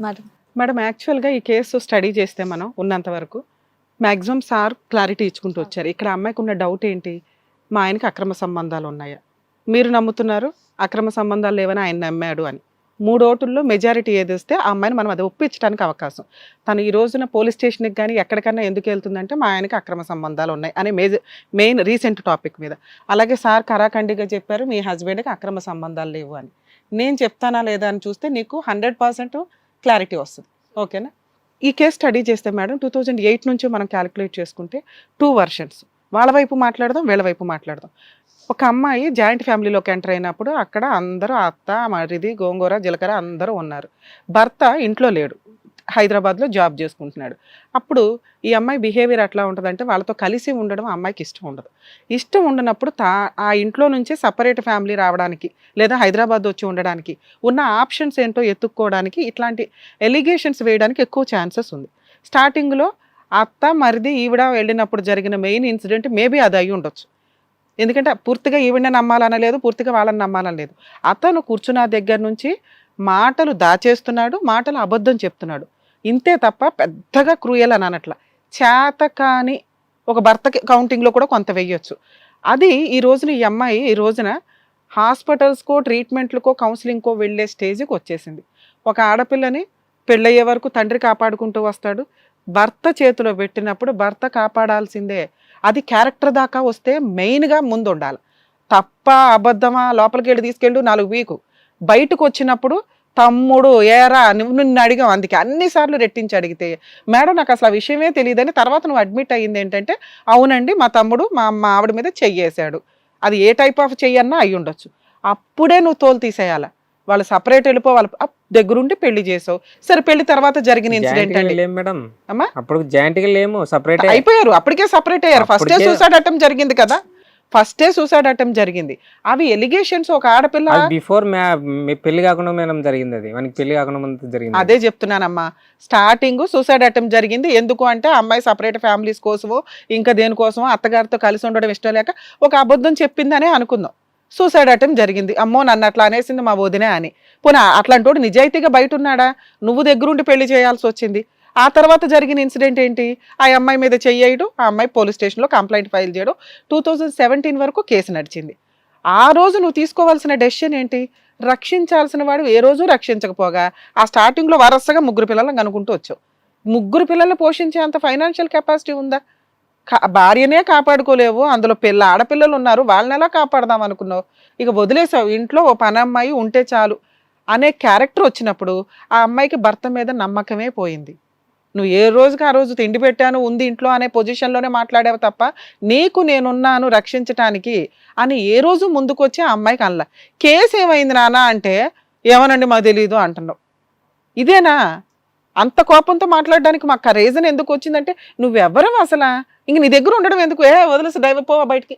Madam madam యాక్చువల్గా ఈ case study చేస్తే మనం ఉన్నంత వరకు మ్యాక్సిమం సార్ క్లారిటీ ఇచ్చుకుంటూ వచ్చారు. ఇక్కడ అమ్మాయికి ఉన్న డౌట్ ఏంటి? మా ఆయనకి అక్రమ సంబంధాలు ఉన్నాయా? మీరు నమ్ముతున్నారు అక్రమ సంబంధాలు లేవని ఆయన నమ్మాడు అని. మూడు ఓటుల్లో మెజారిటీ ఏది వస్తే ఆ అమ్మాయిని మనం అది ఒప్పించడానికి అవకాశం. తను ఈ రోజున పోలీస్ స్టేషన్కి కానీ ఎక్కడికన్నా ఎందుకు వెళ్తుందంటే మా ఆయనకి అక్రమ సంబంధాలు ఉన్నాయి అనే మేజర్ మెయిన్ రీసెంట్ టాపిక్ మీద. అలాగే సార్ కరాఖండిగా చెప్పారు మీ హస్బెండ్కి అక్రమ సంబంధాలు లేవు అని. నేను చెప్తానా లేదా అని చూస్తే నీకు హండ్రెడ్ పర్సెంట్ క్లారిటీ వస్తుంది. ఓకేనా? ఈ కేసు స్టడీ చేస్తే మేడం టూ థౌజండ్ ఎయిట్ నుంచి మనం క్యాలిక్యులేట్ చేసుకుంటే టూ వర్షన్స్. వాళ్ళ వైపు మాట్లాడదాం వీళ్ళ వైపు మాట్లాడదాం. ఒక అమ్మాయి జాయింట్ ఫ్యామిలీలోకి ఎంటర్ అయినప్పుడు అక్కడ అందరూ అత్త మరిది గోంగూర జీలకర్ర అందరూ ఉన్నారు. భర్త ఇంట్లో లేడు. హైదరాబాద్లో జాబ్ చేసుకుంటున్నాడు. అప్పుడు ఈ అమ్మాయి బిహేవియర్ ఎట్లా ఉంటుందంటే వాళ్ళతో కలిసి ఉండడం అమ్మాయికి ఇష్టం ఉండదు. ఇష్టం ఉండనప్పుడు తా ఆ ఇంట్లో నుంచే సపరేట్ ఫ్యామిలీ రావడానికి లేదా హైదరాబాద్ వచ్చి ఉండడానికి ఉన్న ఆప్షన్స్ ఏంటో ఎత్తుక్కోవడానికి ఇట్లాంటి ఎలిగేషన్స్ వేయడానికి ఎక్కువ ఛాన్సెస్ ఉంది. స్టార్టింగ్లో అత్త మరిది ఈవిడ వెళ్ళినప్పుడు జరిగిన మెయిన్ ఇన్సిడెంట్ మేబీ అది అయి ఉండొచ్చు. ఎందుకంటే పూర్తిగా ఈవిడనే నమ్మాలనలేదు పూర్తిగా వాళ్ళని నమ్మాలనలేదు అతను కూర్చున్న దగ్గర నుంచి మాటలు దాచేస్తున్నాడు మాటలు అబద్ధం చెప్తున్నాడు. ఇంతే తప్ప పెద్దగా క్రూయల్ అని అనట్ల. చేత కాని ఒక భర్తకి కౌంటింగ్లో కూడా కొంత వెయ్యొచ్చు. అది ఈ రోజున ఈ అమ్మాయి ఈ రోజున హాస్పిటల్స్కో ట్రీట్మెంట్లకో కౌన్సిలింగ్కో వెళ్ళే స్టేజ్కి వచ్చేసింది. ఒక ఆడపిల్లని పెళ్ళయ్యే వరకు తండ్రి కాపాడుకుంటూ వస్తాడు. భర్త చేతిలో పెట్టినప్పుడు భర్త కాపాడాల్సిందే. అది క్యారెక్టర్ దాకా వస్తే మెయిన్గా ముందు ఉండాలి తప్ప అబద్ధమా? లోపలికి వెళ్ళి తీసుకెళ్ళు నాలుగు వీకు. బయటకు వచ్చినప్పుడు తమ్ముడు ఏరా నువ్వు నిన్ను అడిగాం అందుకే అన్నిసార్లు రెట్టించి అడిగితే మేడం నాకు అసలు ఆ విషయమే తెలియదని తర్వాత నువ్వు అడ్మిట్ అయ్యింది ఏంటంటే అవునండి మా తమ్ముడు మా మా ఆవిడ మీద చెయ్యేశాడు. అది ఏ టైప్ ఆఫ్ చెయ్యన్నా అయి ఉండొచ్చు. అప్పుడే నువ్వు తోలు తీసేయాల? వాళ్ళు సపరేట్ వెళ్ళిపోవాలి అప్ దగ్గరుండి పెళ్ళి చేసావు. సరే పెళ్ళి తర్వాత జరిగిన ఇన్సిడెంట్ అండి. మేడం? అమ్మా? అప్పుడు జాయింట్ లేము సపరేట్. అయిపోయారు. అప్పటికే సపరేట్ అయ్యారు. ఫస్టే సూసైడ్ అటెంప్ట్ జరిగింది కదా. ఫస్టే సూసైడ్ అటెంప్ట్ జరిగింది. అవి ఎలిగేషన్స్ ఒక ఆడపిల్ల బిఫోర్ మీ పెళ్ళి కాకుండా మేడం జరిగింది అది. మనకి పెళ్ళి కాకుండా జరిగింది అదే చెప్తున్నానమ్మా. స్టార్టింగ్ సూసైడ్ అటెంప్ట్ జరిగింది. ఎందుకు అంటే అమ్మాయి సపరేట్ ఫ్యామిలీస్ కోసమో ఇంకా దేనికోసమో అత్తగారితో కలిసి ఉండడం ఇష్టం లేక ఒక అబద్ధం చెప్పిందనే అనుకుందాం. సూసైడ్ అటెంప్ట్ జరిగింది. అమ్మో నన్ను అట్లా అనేసింది మా వదినే అని. పోనీ అట్లాంటి వాడు నిజాయితీగా బయట ఉన్నాడా? నువ్వు దగ్గరుండి పెళ్ళి చేయాల్సి వచ్చింది. ఆ తర్వాత జరిగిన ఇన్సిడెంట్ ఏంటి? ఆ అమ్మాయి మీద చెయ్యడం ఆ అమ్మాయి పోలీస్ స్టేషన్లో కంప్లైంట్ ఫైల్ చేయడం. టూ థౌజండ్ సెవెంటీన్ వరకు కేసు నడిచింది. ఆ రోజు నువ్వు తీసుకోవాల్సిన డెసిషన్ ఏంటి? రక్షించాల్సిన వాడు ఏ రోజు రక్షించకపోగా ఆ స్టార్టింగ్లో వరసగా ముగ్గురు పిల్లలను కనుక్కుంటూ వచ్చావు. ముగ్గురు పిల్లల్ని పోషించే అంత ఫైనాన్షియల్ కెపాసిటీ ఉందా? భార్యనే కాపాడుకోలేవు అందులో పిల్ల ఆడపిల్లలు ఉన్నారు వాళ్ళని ఎలా కాపాడదాం అనుకున్నావు? ఇక వదిలేసావు ఇంట్లో ఓ పని అమ్మాయి ఉంటే చాలు అనే క్యారెక్టర్ వచ్చినప్పుడు ఆ అమ్మాయికి భర్త మీద నమ్మకమే పోయింది. నువ్వు ఏ రోజుకి ఆ రోజు తిండి పెట్టాను ఉంది ఇంట్లో అనే పొజిషన్లోనే మాట్లాడావు తప్ప నీకు నేనున్నాను రక్షించటానికి అని ఏ రోజు ముందుకొచ్చి ఆ అమ్మాయికి అనలా. కేసు ఏమైంది నాన్న అంటే ఏమనండి మాకు తెలియదు అంటున్నావు. ఇదేనా? అంత కోపంతో మాట్లాడడానికి మాకు ఆ రీజన్ ఎందుకు వచ్చిందంటే నువ్వెవరు అసలు? ఇంక నీ దగ్గర ఉండడం ఎందుకు? ఏ వదిలేసి డైవర్ పోవా బయటికి.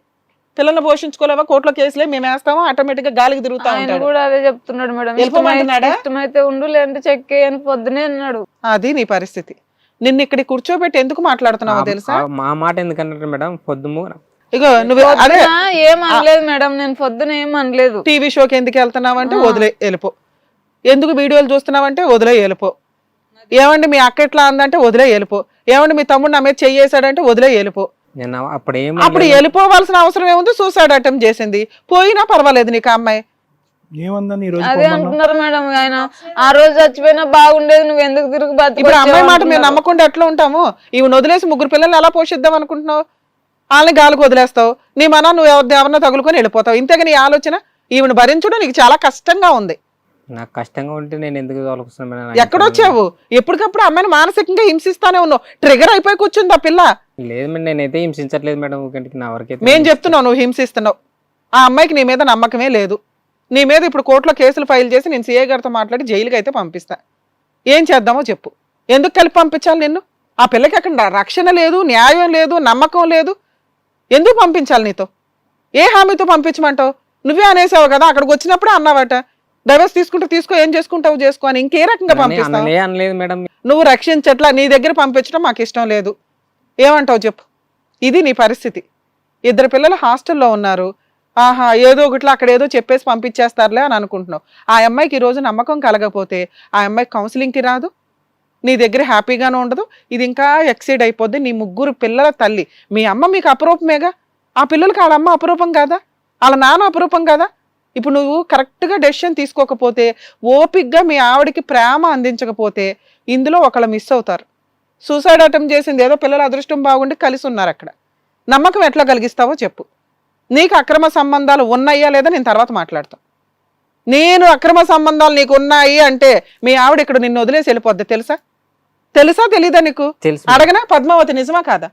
పిల్లల్ని పోషించుకోలేవా? కోర్టులో కేసులే మేము వేస్తామా? ఆటోమేటిక్గా గాలికి తిరుగుతా ఆయన ఉంటాడు. కూడా అదే చెప్తున్నాడు మేడం. వెళ్ళిపోమంటున్నాడా? ఇష్టమై- ఇష్టమైతే ఉండు లేదంటే చెక్ అని పొద్దునే అన్నాడు. అది నీ పరిస్థితి. నిన్ను ఇక్కడ కూర్చోబెట్టి ఎందుకు మాట్లాడుతున్నావో తెలుసా? ఆ- మా మాట ఎందుకంటారు మేడం? పొద్దుము ఇగో నువ్వు అదే పొద్దున ఏం అనలేదు మేడం. నేను పొద్దున ఏం అనలేదు. టీవీ షోకి ఎందుకు వెళ్తున్నావు అంటే ఆ. వదిలే వెళ్ళిపో. ఎందుకు వీడియోలు చూస్తున్నావంటే వదిలే వెళ్ళిపో. ఏమండి మీ అక్క ఎట్లా అందంటే వదిలే వెళ్ళిపో. ఏమండి మీ తమ్ముడు నా మీద చెయ్యేశాడంటే వదిలే వెళ్ళిపో. నేను అప్పుడు ఏం అప్పుడు. వెళ్ళిపోవాల్సిన అవసరం ఏముంది? సూసైడ్ అటెంప్ట్ చేసింది. పోయినా పర్వాలేదు నీకు ఆ అమ్మాయి. ఏమందని ఈ రోజు అదే పొమ్మన్నావు? అంటున్నారు మేడం ఆయన. ఆ రోజు చచ్చిపోయినా బాగుండేది నువ్వు ఎందుకు తిరుగు ఇప్పుడు ఆ అమ్మాయి మాట మేము నమ్మకుండా ఎట్లా ఉంటాము? ఇవి వదిలేసి ముగ్గురు పిల్లల్ని ఎలా పోషిద్దాం అనుకుంటున్నావు? వాళ్ళని గాలికి వదిలేస్తావు. నీ మన నువ్వు ఎవరి ఎవరినో తగులుకొని వెళ్ళిపోతావు. ఇంతగా నీ ఆలోచన? ఈవిని భరించడం నీకు చాలా కష్టంగా ఉంది. నాకు కష్టంగా ఉంటే నేను ఎందుకు తోలుకొస్తున్నాను ఎక్కడొచ్చావు? ఎప్పటికప్పుడు అమ్మాయిని మానసికంగా హింసిస్తానే ఉన్నావు. ట్రిగర్ అయిపోయి కూర్చుంది ఆ పిల్ల. లేదు మేడం నేనైతే హింసించట్లేదు మేడం నా వరకైతే చెప్తున్నావు నువ్వు హింసిస్తున్నావు. ఆ అమ్మాయికి నీ మీద నమ్మకమే లేదు. నీ మీద ఇప్పుడు కోర్టులో కేసులు ఫైల్ చేసి నేను సీఏ గారితో మాట్లాడి జైలుకి అయితే పంపిస్తా. ఏం చేద్దామో చెప్పు. ఎందుకు కలిపి పంపించాలి నిన్ను? ఆ పిల్లకి అక్కడ రక్షణ లేదు న్యాయం లేదు నమ్మకం లేదు. ఎందుకు పంపించాలి నీతో? ఏ హామీతో పంపించమంటావు? నువ్వే అనేసావు కదా అక్కడికి వచ్చినప్పుడే అన్నావట. డైవర్స్ తీసుకుంటే తీసుకో ఏం చేసుకుంటావు చేసుకో అని ఇంకే రకంగా పంపిస్తావు. అనలేదు మేడం. నువ్వు రక్షించట్లా నీ దగ్గర పంపించడం మాకు ఇష్టం లేదు. ఏమంటావు చెప్పు? ఇది నీ పరిస్థితి. ఇద్దరు పిల్లలు హాస్టల్లో ఉన్నారు. ఆహా ఏదో ఒకటిలో అక్కడ ఏదో చెప్పేసి పంపించేస్తారులే అని అనుకుంటున్నావు. ఆ అమ్మాయికి ఈ రోజు నమ్మకం కలగకపోతే ఆ అమ్మాయి కౌన్సిలింగ్కి రాదు? నీ దగ్గర హ్యాపీగానే ఉండదు. ఇది ఇంకా ఎక్సైడ్ అయిపోద్ది. నీ ముగ్గురు పిల్లల తల్లి. మీ అమ్మ మీకు అపరూపమేగా? ఆ పిల్లలకి వాళ్ళ అమ్మ అపరూపం కాదా? వాళ్ళ నాన్న అపరూపం కాదా? ఇప్పుడు నువ్వు కరెక్ట్గా డెసిషన్ తీసుకోకపోతే ఓపిక్గా మీ ఆవిడకి ప్రేమ అందించకపోతే ఇందులో ఒకళ్ళు మిస్ అవుతారు. సూసైడ్ అటెంప్ట్ చేసింది ఏదో పిల్లల అదృష్టం బాగుండి కలిసి ఉన్నారు అక్కడ. నమ్మకం ఎట్లా కలిగిస్తావో చెప్పు. నీకు అక్రమ సంబంధాలు ఉన్నాయా లేదా నేను తర్వాత మాట్లాడతా. నేను అక్రమ సంబంధాలు నీకు ఉన్నాయి అంటే మీ ఆవిడ ఇక్కడ నిన్ను వదిలేసి వెళ్ళిపోద్ది తెలుసా? తెలుసా తెలీదా నీకు? తెలుసు అడగనా? పద్మావతి నిజమా కాదా?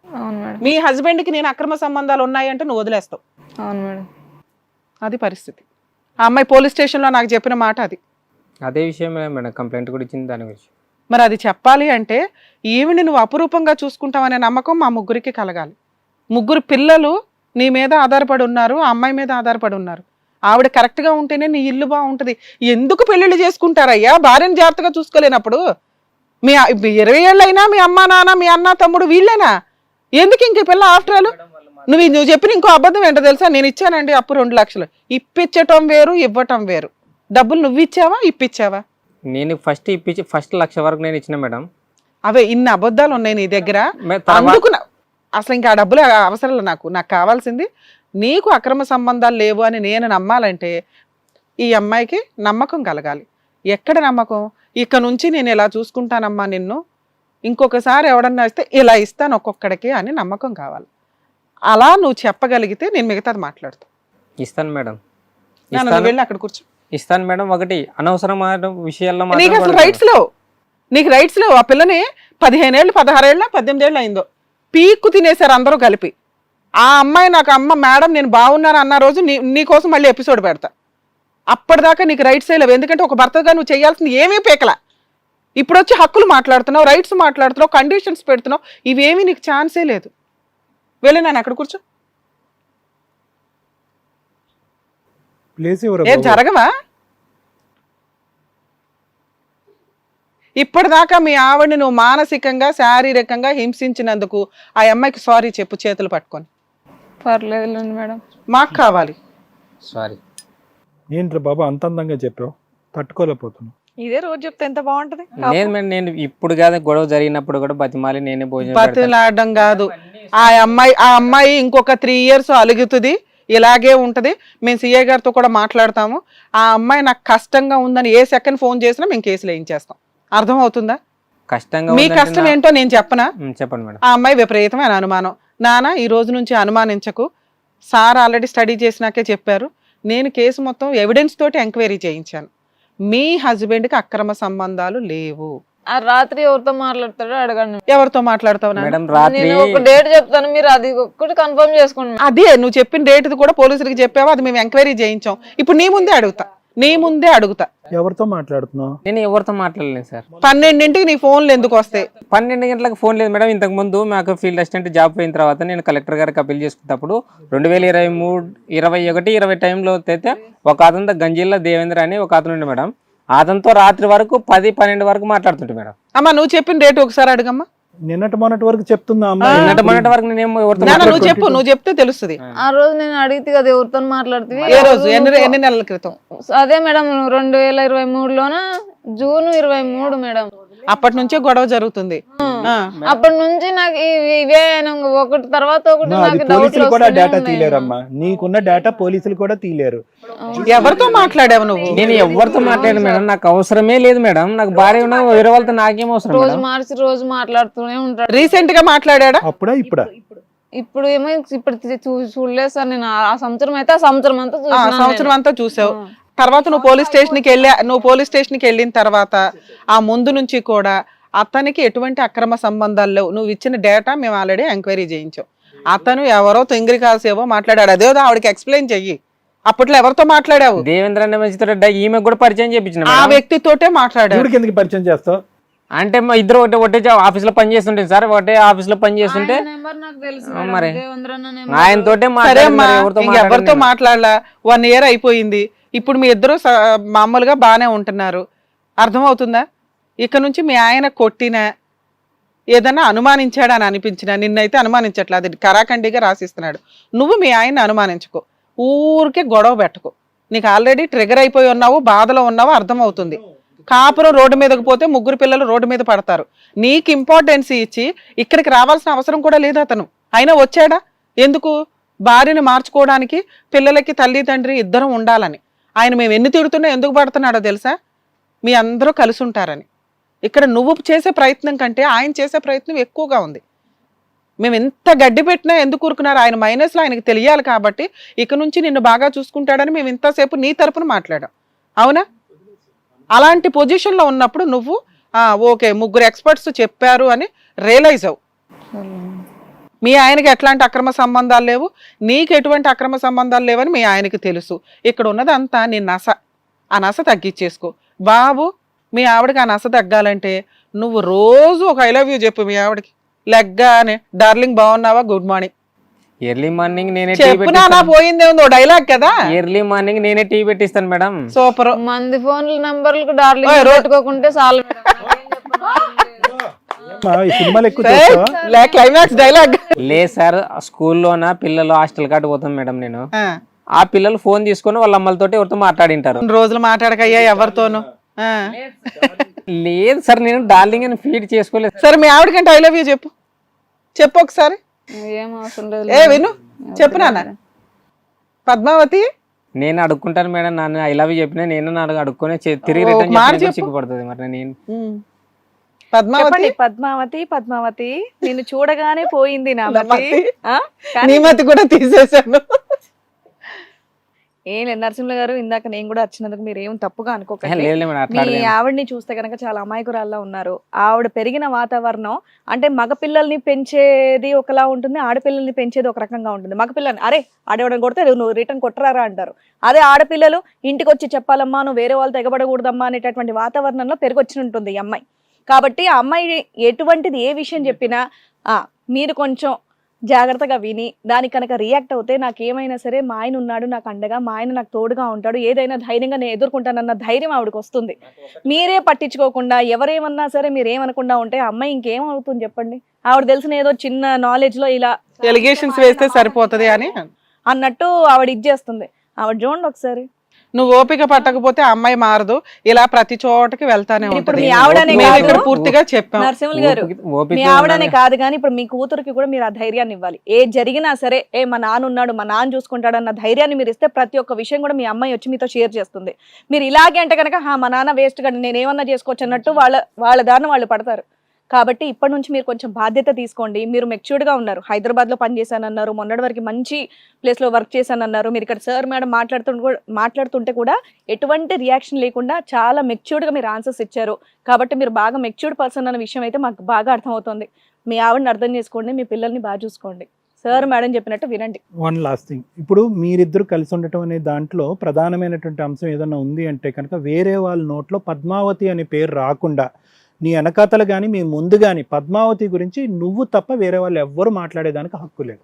మీ హస్బెండ్కి నేను అక్రమ సంబంధాలు ఉన్నాయి అంటే నువ్వు వదిలేస్తావు. అవును మేడం. అది పరిస్థితి. ఆ అమ్మాయి పోలీస్ స్టేషన్లో నాకు చెప్పిన మాట అది. అదే విషయమే మేడం కంప్లైంట్ కూడా ఇచ్చింది దాని గురించి. మరి అది చెప్పాలి అంటే ఈవిని నువ్వు అపురూపంగా చూసుకుంటావనే నమ్మకం మా ముగ్గురికి కలగాలి. ముగ్గురు పిల్లలు నీ మీద ఆధారపడి ఉన్నారు ఆ అమ్మాయి మీద ఆధారపడి ఉన్నారు. ఆవిడ కరెక్ట్గా ఉంటేనే నీ ఇల్లు బాగుంటుంది. ఎందుకు పెళ్ళిళ్ళు చేసుకుంటారయ్యా? భార్యను జాగ్రత్తగా చూసుకోలేనప్పుడు? మీ ఇరవై ఏళ్ళైనా మీ అమ్మ నాన్న మీ అన్న తమ్ముడు వీళ్ళేనా? ఎందుకు ఇంక పిల్ల ఆఫ్టర్ ఆల్ నువ్వు నువ్వు చెప్పిన ఇంకో అబద్ధం ఏంటో తెలుసా? నేను ఇచ్చానండి అప్పు రెండు లక్షలు. ఇప్పించటం వేరు ఇవ్వటం వేరు. డబ్బులు నువ్వు ఇచ్చావా? ఇప్పించావా నేను ఫస్ట్ ఇప్పించి ఫస్ట్ లక్ష వరకు నేను ఇచ్చిన మేడం. అవే ఇన్ని అబద్ధాలు ఉన్నాయి నీ దగ్గర. అందుకు అసలు ఇంకా ఆ డబ్బులు అవసరం లేదు నాకు. నాకు కావాల్సింది నీకు అక్రమ సంబంధాలు లేవు అని నేను నమ్మాలంటే ఈ అమ్మాయికి నమ్మకం కలగాలి. ఎక్కడ నమ్మకం? ఇక నుంచి నేను ఇలా చూసుకుంటానమ్మా నిన్ను? ఇంకొకసారి ఎవడన్నా ఇస్తే ఇలా ఇస్తాను ఒక్కొక్కడికి అని నమ్మకం కావాలి. అలా నువ్వు చెప్పగలిగితే నేను మిగతాది మాట్లాడతా. ఇస్తాను మేడం. వెళ్ళి అక్కడ కూర్చో. ఇస్తాను మేడం ఒకటి అనవసరమైన విషయాల్లో నీకు అసలు. రైట్స్ లేవు. నీకు రైట్స్ లేవు. ఆ పిల్లని పదిహేనేళ్ళు పదహారేళ్ళ పద్దెనిమిది ఏళ్ళు అయిందో. పీక్కు తినేశారు అందరూ కలిపి. ఆ అమ్మాయి నాకు అమ్మ మేడం నేను బాగున్నాను అన్న రోజు నీ నీకోసం మళ్ళీ ఎపిసోడ్ పెడతా. అప్పటిదాకా నీకు రైట్సే లేవు. ఎందుకంటే ఒక భర్తగా నువ్వు చేయాల్సింది ఏమీ పీకల. ఇప్పుడు వచ్చి హక్కులు మాట్లాడుతున్నావు రైట్స్ మాట్లాడుతున్నావు కండిషన్స్ పెడుతున్నావు. ఇవేమీ నీకు ఛాన్సే లేదు. వెళ్ళి నేను అక్కడ కూర్చో ప్లేస్ ఎవరు ఏం జరగవా? ఇప్పటిదాకా మీ ఆవిడని నువ్వు మానసికంగా శారీరకంగా హింసించినందుకు ఆ అమ్మాయికి సారీ చెప్పు చేతులు పట్టుకొని. పర్లేదులేండి మేడం. మాకు కావాలి. సారీ. ఏంట్రా బాబా అంత అందంగా చెప్పావు? తట్టుకోలేకపోతున్నావు. ఇదే రోజు చెప్తే ఎంత బాగుంటది? నేను మేడం నేను ఇప్పుడు కాదు గొడవ జరిగినప్పుడు కూడా బతిమాలి నేనే భోజనం. బతిలాడడం కాదు ఆ అమ్మాయి ఆ అమ్మాయి ఇంకొక త్రీ ఇయర్స్ అలుగుతుంది. ఇలాగే ఉంటది. మేము సిఏ గారితో కూడా మాట్లాడతాము. ఆ అమ్మాయి నాకు కష్టంగా ఉందని ఏ సెకండ్ ఫోన్ చేసినా మేము కేసులు వేయించేస్తాం. అర్థం అవుతుందా కష్టంగా మీ కష్టం ఏంటో నేను చెప్పనా? చెప్పండి మేడం. ఆ అమ్మాయి విపరీతమైన అనుమానం. నాన్న ఈ రోజు నుంచి అనుమానించకు. సార్ ఆల్రెడీ స్టడీ చేసినాకే చెప్పారు. నేను కేసు మొత్తం ఎవిడెన్స్ తోటి ఎంక్వైరీ చేయించాను. మీ హస్బెండ్కి అక్రమ సంబంధాలు లేవు. ఆ రాత్రి ఎవరితో మాట్లాడతాడో అడగండి. ఎవరితో మాట్లాడతావు? మేడం రాత్రి నేను ఒక డేట్ చెప్తాను మీరు అది ఒక్కటి కన్ఫర్మ్ చేసుకోండి. అదే నువ్వు చెప్పిన డేట్ కూడా పోలీసులకు చెప్పావా? అది మేము ఎంక్వైరీ చేయించాం. ఇప్పుడు నీ ముందే అడుగుతా. నీ ముందే అడుగుతా. ఎవరితో మాట్లాడుతున్నావు? నేను ఎవరితో మాట్లాడలేదు సార్. పన్నెండింటికి నీ ఫోన్లు ఎందుకు వస్తాయి? పన్నెండు గంటలకు ఫోన్ లేదు మేడం. ఇంతకు ముందు మాకు ఫీల్డ్ అసిస్టెంట్ జాబ్ పోయిన తర్వాత నేను కలెక్టర్ గారికి అప్పీల్ చేసుకున్నప్పుడు రెండు వేల ఇరవై మూడు ఇరవై ఒకటి ఇరవై టైంలో అయితే ఒక అతనితో గంజిల్లా దేవేంద్ర అని ఒక అతను ఉండే మేడం. అతనితో రాత్రి వరకు పది పన్నెండు వరకు మాట్లాడుతుంటే మేడం. అమ్మా నువ్వు చెప్పిన డేట్ ఒకసారి అడగమ్మా. నిన్నటి మొన్నటి వరకు చెప్తుందా నిన్నటి మొన్నటి వరకు నేను నువ్వు చెప్పు నువ్వు చెప్తే తెలుస్తుంది. ఆ రోజు నేను అడిగితే కదా ఎవరితో మాట్లాడుతుంది ఏ రోజు? ఎన్ని ఎన్ని నెలల క్రితం? అదే మేడం రెండు వేల ఇరవై మూడులోన? జూన్ ఇరవై మూడు మేడం. అప్పటి నుంచే గొడవ జరుగుతుంది. అప్పటి నుంచి నాకు ఇవి- ఒకటి తర్వాత ఒకటి నాకు పోలీసులు కూడా డేటా ఉన్నాయి. తీయలేరమ్మా. నీకున్న డేటా పోలీసులు కూడా తీయలేరు. ఎవరితో మాట్లాడావు నువ్వు? నేను ఎవరితో మాట్లాడాను మేడం. నాకు అవసరమే లేదు మేడం. నాకు భార్య ఉన్నా వేరే వాళ్ళతో నాకేం అవసరం రోజు మార్చి రోజు మాట్లాడుతూనే ఉంటాడు. రీసెంట్గా మాట్లాడా అప్పుడా ఇప్పుడా? ఇప్పుడు ఏమో ఇప్పుడు చూడలేదు సార్ నేను. ఆ సంవత్సరం అయితే ఆ సంవత్సరం అంతా సంవత్సరం. అంతా చూసావు. తర్వాత నువ్వు పోలీస్ స్టేషన్కి వెళ్ళా నువ్వు పోలీస్ స్టేషన్కి వెళ్ళిన తర్వాత ఆ ముందు నుంచి కూడా అతనికి ఎటువంటి అక్రమ సంబంధాలు నువ్వు ఇచ్చిన డేటా మేము ఆల్రెడీ ఎంక్వైరీ చేయించాం. అతను ఎవరో తెంగిరి కాసేవో మాట్లాడాడు. అదే ఆవిడకి ఎక్స్ప్లెయిన్ చెయ్యి. అప్పట్లో ఎవరితో మాట్లాడావు? దేవేంద్ర ఈమె కూడా పరిచయం చేయించిన ఆ. వ్యక్తితోటే మాట్లాడావు దేవుడికి ఎందుకు పరిచయం చేస్తావు? అంటే మా ఇద్దరు ఒకటే ఒకటే ఆఫీస్లో పని చేస్తుంటే సార్ ఒకటే ఆఫీస్లో పని చేస్తుంటే. మరి. దేవేంద్ర అన్న నెంబర్. ఆయన తోటే సరే అమ్మా ఎవరితో మాట్లాడలా? వన్ ఇయర్ అయిపోయింది. ఇప్పుడు మీ ఇద్దరు స- మామూలుగా బాగానే ఉంటున్నారు. అర్థమవుతుందా? ఇక నుంచి మీ ఆయన కొట్టినా ఏదన్నా అనుమానించాడని అని అనిపించినా నిన్నైతే అనుమానించట్లేదు అది కరాఖండిగా రాసిస్తున్నాడు. నువ్వు మీ ఆయన్ని అనుమానించుకో. ఊరికే గొడవ పెట్టకు. నీకు ఆల్రెడీ ట్రిగర్ అయిపోయి ఉన్నావు బాధలో ఉన్నావు అర్థమవుతుంది. కాపురం రోడ్డు మీదకి పోతే ముగ్గురు పిల్లలు రోడ్డు మీద పడతారు. నీకు ఇంపార్టెన్స్ ఇచ్చి ఇక్కడికి రావాల్సిన అవసరం కూడా లేదు అతను. అయినా వచ్చాడా? ఎందుకు? భార్యను మార్చుకోవడానికి పిల్లలకి తల్లి తండ్రి ఇద్దరం ఉండాలని. ఆయన మేము ఎన్ని తిడుతున్నా ఎందుకు పడుతున్నాడో తెలుసా? మీ అందరూ కలిసి ఉంటారని ఇక్కడ నువ్వు చేసే ప్రయత్నం కంటే ఆయన చేసే ప్రయత్నం ఎక్కువగా ఉంది. మేము ఎంత గడ్డి పెట్టినా ఎందుకు ఊరుకున్నారు? ఆయన మైనస్లో ఆయనకి తెలియాలి కాబట్టి ఇక నుంచి నిన్ను బాగా చూసుకుంటాడని మేము ఇంతసేపు నీ తరపున మాట్లాడాం. అవునా? అలాంటి పొజిషన్లో ఉన్నప్పుడు నువ్వు ఓకే ముగ్గురు ఎక్స్పర్ట్స్ చెప్పారు అని రియలైజ్ అవు మీ ఆయనకి ఎట్లాంటి అక్రమ సంబంధాలు లేవు? నీకు ఎటువంటి అక్రమ సంబంధాలు లేవని మీ ఆయనకి తెలుసు. ఇక్కడ ఉన్నదంతా నీ నస. ఆ నస తగ్గించేసుకో. బాబు మీ ఆవిడకి ఆ నస తగ్గాలంటే నువ్వు రోజు ఒక ఐ లవ్ యూ చెప్పు మీ ఆవిడకి. లెగ్గానే. డార్లింగ్ బాగున్నావా? Good morning. ఎర్లీ మార్నింగ్ నేనే టీ చెప్పు నా పెట్టిస్తాను. పోయిందే ఉంది డైలాగ్ కదా? ఎర్లీ మార్నింగ్ నేనే టీ పెట్టిస్తాను మేడం. సూపర్. మంది ఫోన్ల నంబర్లకు డార్లింగ్ పెట్టుకోకుంటే చాలు క్లైమాక్స్ డైలాగ్ లేదు సార్ స్కూల్లోన పిల్లలు హాస్టల్ కాటు పోతాం మేడం నేను. ఆ. పిల్లలు ఫోన్ తీసుకొని వాళ్ళ అమ్మలతోటి ఎవరితో మాట్లాడింటారు? రోజులు మాట్లాడకయ్యా ఎవరితోనూ. లేదు సార్ నేను డార్లింగ్ అని ఫీడ్ చేసుకోలేదు. సరే మీ ఆవిడకంటే ఐ లవ్ యూ చెప్పు. చెప్పు ఒకసారి. ఏం విను. చెప్పు నాన్న. పద్మావతి? నేను అడుక్కుంటాను మేడం నన్ను ఐ లవ్ చెప్పిన నేను నాకు అడుక్కొని తిరిగి రిటర్న్. సిగ్గుపడుతుంది మరి నేను? పద్మావతి? పద్మావతి పద్మావతి నిన్ను చూడగానే పోయింది నా మతి. కూడా తీసేశాను. ఏం లేదు నరసింహ గారు ఇందాక నేను కూడా వచ్చినందుకు మీరు ఏం తప్పుగా అనుకోకండి మీ. ఆవిడని చూస్తే కనుక చాలా అమాయకురాల్లా ఉన్నారు. ఆవిడ పెరిగిన వాతావరణం అంటే మగ పిల్లల్ని పెంచేది ఒకలా ఉంటుంది ఆడపిల్లల్ని పెంచేది ఒక రకంగా ఉంటుంది. మగ పిల్లల్ని అరే ఆడేవాడని కొడితే నువ్వు రిటర్న్ కొట్టరారా అంటారు. అదే ఆడపిల్లలు ఇంటికి వచ్చి చెప్పాలమ్మా నువ్వు వేరే వాళ్ళు తెగబడకూడదమ్మా అనేటటువంటి వాతావరణంలో పెరిగొచ్చి ఉంటుంది ఈ అమ్మాయి. కాబట్టి ఆ అమ్మాయి ఎటువంటిది ఏ విషయం చెప్పినా ఆ మీరు కొంచెం జాగ్రత్తగా విని దానికి కనుక రియాక్ట్ అవుతే నాకు ఏమైనా సరే మా ఆయన ఉన్నాడు నాకు అండగా మా ఆయన నాకు తోడుగా ఉంటాడు ఏదైనా ధైర్యంగా నేను ఎదుర్కొంటానన్న ధైర్యం ఆవిడకి వస్తుంది. మీరే పట్టించుకోకుండా ఎవరేమన్నా సరే మీరు ఏమనకుండా ఉంటే అమ్మాయి ఇంకేం అవుతుంది చెప్పండి? ఆవిడ తెలిసిన ఏదో చిన్న నాలెడ్జ్లో ఇలా ఎలిగేషన్స్ వేస్తే సరిపోతది అని అన్నట్టు ఆవిడ ఇచ్చేస్తుంది ఆవిడ చూడండి ఒకసారి. నువ్వు ఓపిక పట్టకపోతే ఆ అమ్మాయి మారదు. ఇలా ప్రతి చోటకి వెళ్తానే ఇప్పుడు ఉంటుంది. ఇక్కడ పూర్తిగా చెప్పాం. నరసింహులు గారు మీ ఆవిడనే. కాదు కానీ ఇప్పుడు మీ కూతురికి కూడా మీరు ఆ ధైర్యాన్ని ఇవ్వాలి. ఏ జరిగినా సరే ఏ మా నాన్న ఉన్నాడు మా నాన్న చూసుకుంటాడు అన్న ధైర్యాన్ని మీరు ఇస్తే ప్రతి ఒక్క విషయం కూడా మీ అమ్మాయి వచ్చి మీతో షేర్ చేస్తుంది. మీరు ఇలాగే అంటే కనుక "హా, మా నాన్న వేస్ట్గా నేను ఏమన్నా చేసుకోవచ్చు అన్నట్టు వాళ్ళ వాళ్ళ దారిన వాళ్ళు పడతారు. కాబట్టి ఇప్పటి నుంచి మీరు కొంచెం బాధ్యత తీసుకోండి. మీరు మెచ్యూర్డ్గా ఉన్నారు. హైదరాబాద్లో పనిచేశానన్నారు మొన్నటి వరకు మంచి ప్లేస్లో వర్క్ చేశానన్నారు. మీరు ఇక్కడ సార్ మేడం మాట్లాడుతుంటే కూడా మాట్లాడుతుంటే కూడా ఎటువంటి రియాక్షన్ లేకుండా చాలా మెచ్యూర్డ్గా మీరు ఆన్సర్స్ ఇచ్చారు. కాబట్టి మీరు బాగా మెచ్యూర్డ్ పర్సన్ అన్న విషయం అయితే మాకు బాగా అర్థమవుతుంది. మీ ఆవిడని అర్థం చేసుకోండి. మీ పిల్లల్ని బాగా చూసుకోండి. సార్ మేడం చెప్పినట్టు వినండి. వన్ లాస్ట్ థింగ్ ఇప్పుడు మీరిద్దరు కలిసి ఉండటం అనే దాంట్లో ప్రధానమైనటువంటి అంశం ఏదైనా ఉంది అంటే కనుక వేరే వాళ్ళ నోట్లో పద్మావతి అనే పేరు రాకుండా నీ వెనకాతలు కానీ మీ ముందు కానీ పద్మావతి గురించి నువ్వు తప్ప వేరే వాళ్ళు ఎవ్వరు మాట్లాడేదానికి హక్కు లేదు.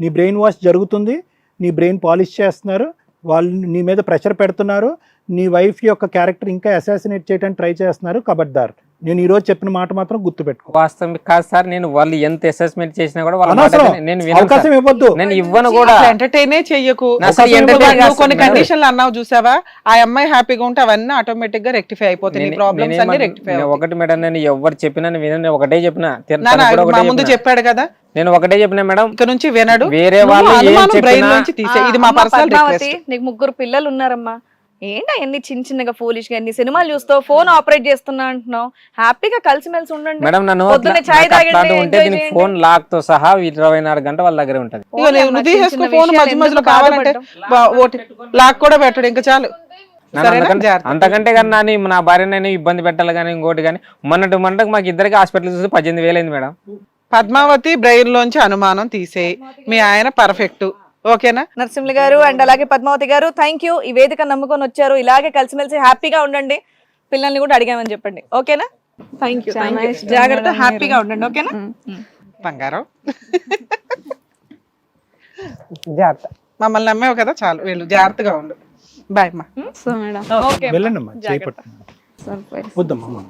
నీ బ్రెయిన్ వాష్ జరుగుతుంది నీ బ్రెయిన్ పాలిష్ చేస్తున్నారు వాళ్ళు నీ మీద ప్రెషర్ పెడుతున్నారు నీ వైఫ్ యొక్క క్యారెక్టర్ ఇంకా అసాసినేట్ చేయడానికి ట్రై చేస్తున్నారు కబడ్దార్. నేను ఈరోజు చెప్పిన మాట మాత్రం గుర్తుపెట్టుకో. వాస్తవం కాదు సార్ నేను వాళ్ళు ఎంత అసెస్మెంట్ చేసినా కూడా వాళ్ళ మాట అనవసరం. విన- నేను వినను అవకాశం సార్. ఇవ్వద్దు. నేను ఇవ్వను కూడా. ఎంటర్టైనే చెయ్యకు. నా అసలు నువ్వు entertain నువ్వు కొన్ని కాదు. కండిషన్లు అన్నావు చూసావా? ఆ అమ్మాయి హ్యాపీగా ఉంటే అవన్నీ ఆటోమేటిక్గా రెక్టిఫై అయిపోతాయి. నీ నేను- ప్రాబ్లమ్స్ అన్ని నేనేమన్నా- రెక్టిఫై నేను ఒకటి మేడం నేను ఎవరు చెప్పినా నేను వినను నేను ఒకటే చెప్పిన. మా ముందు చెప్పాడు కదా. నేను ఒకటే చెప్పిన మేడం. ఇక నుంచి వినడు. వేరే నువ్వు వాళ్ళు ఏం అనుమానం బ్రెయిన్ చెప్పినా నుంచి తీసే ఇది మా పర్సనల్ రిక్వెస్ట్ నీకు ముగ్గురు పిల్లలు ఉన్నారమ్మా. ఏంటా ఎన్ని చిన్న చిన్నగా ఫోలిష్గా ఎన్ని సినిమాలు చూస్తావు ఫోన్ ఆపరేట్ చేస్తున్నా అంటున్నావు? హ్యాపీగా కలిసిమెలిసి ఉండండి. మేడం నన్ను పొద్దున్నే అట్లా- చాయ్ నాకు తాగండి, అట్లాంటివి ఉంటే enjoy దీనికి చేయండి. ఫోన్ లాక్తో సహా ఇరవై నాలుగు గంటల వాళ్ళ దగ్గర ఉంటది. తీసేసుకో ఫోన్ మధ్య మధ్యలో కావాలంటే ఓటి లాక్ కూడా పెట్టడు ఇంకా చాలు? అంతకంటే కానీ నా నా భార్య నేను ఇబ్బంది పెట్టాలి కానీ ఇంకోటి కానీ మొన్నటి మొన్నటి మాకు ఇద్దరికి హాస్పిటల్ చూసి పద్దెనిమిది వేలు అయింది మేడం. పద్మావతి బ్రెయిన్ లోంచి అనుమానం తీసేయి. మీ ఆయన పర్ఫెక్ట్. ఓకేనా? నరసింహులు గారు అండ్ అలాగే పద్మావతి గారు థ్యాంక్ యూ ఈ వేదిక నమ్ముకొని వచ్చారు. ఇలాగే కలిసిమెలిసి హ్యాపీగా ఉండండి. పిల్లల్ని కూడా అడిగామని చెప్పండి. ఓకేనా? థ్యాంక్ యూ జాగ్రత్త హ్యాపీగా ఉండండి ఓకేనా? బంగారం. జాగ్రత్త. మమ్మల్ని నమ్మేవు కదా చాలు. వెళ్ళు జాగ్రత్తగా ఉండు. బాయ్ అమ్మా. So madam. ఓకే. చేపట్టు వద్దమ్మా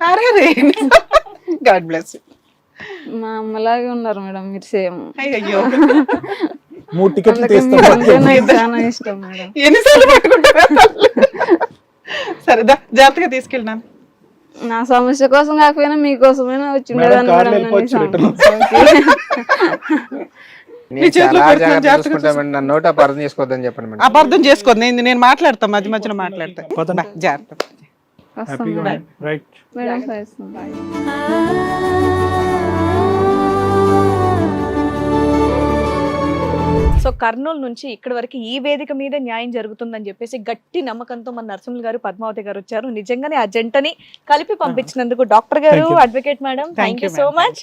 అరే రే. గాడ్ బ్లెస్ మా అమ్మలాగే ఉన్నారు మేడం మీరు సేమ్. అయ్యో మూడు టికెట్లు చాలా ఇష్టం మేడం. ఎన్నిసార్లు పట్టుకుంటారా సరే దా జాగ్రత్తగా తీసుకెళ్ళినాను. నా సమస్య కోసం కాకపోయినా మీకోసమైనా వచ్చి ఉండేదాన్ని మేడం నోట అపార్థం చేసుకోవద్దని చెప్పండి మేడం. అపార్థం చేసుకోండి నేను నేను మాట్లాడతాను మధ్య మధ్యలో మాట్లాడతాను జాగ్రత్త. మేడం. కర్నూలు నుంచి ఇక్కడి వరకు ఈ వేదిక మీద న్యాయం జరుగుతుందని చెప్పేసి గట్టి నమ్మకంతో మన నరసింహులు గారు పద్మావతి గారు వచ్చారు. నిజంగానే ఆ జంటని కలిపి పంపించినందుకు డాక్టర్ గారు. Advocate madam thank you so. Much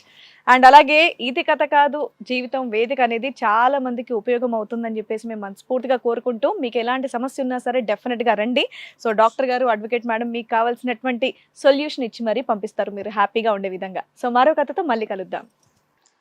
and అలాగే ఇది కథ కాదు జీవితం వేదిక అనేది చాలా మందికి ఉపయోగం అవుతుందని చెప్పేసి మేము మనస్ఫూర్తిగా కోరుకుంటూ మీకు ఎలాంటి సమస్య ఉన్నా సరే డెఫినెట్గా రండి. సో డాక్టర్ గారు అడ్వకేట్ మేడం మీకు కావాల్సినటువంటి సొల్యూషన్ ఇచ్చి మరీ పంపిస్తారు. మీరు హ్యాపీగా ఉండే విధంగా. సో మరో కథతో మళ్ళీ కలుద్దాం.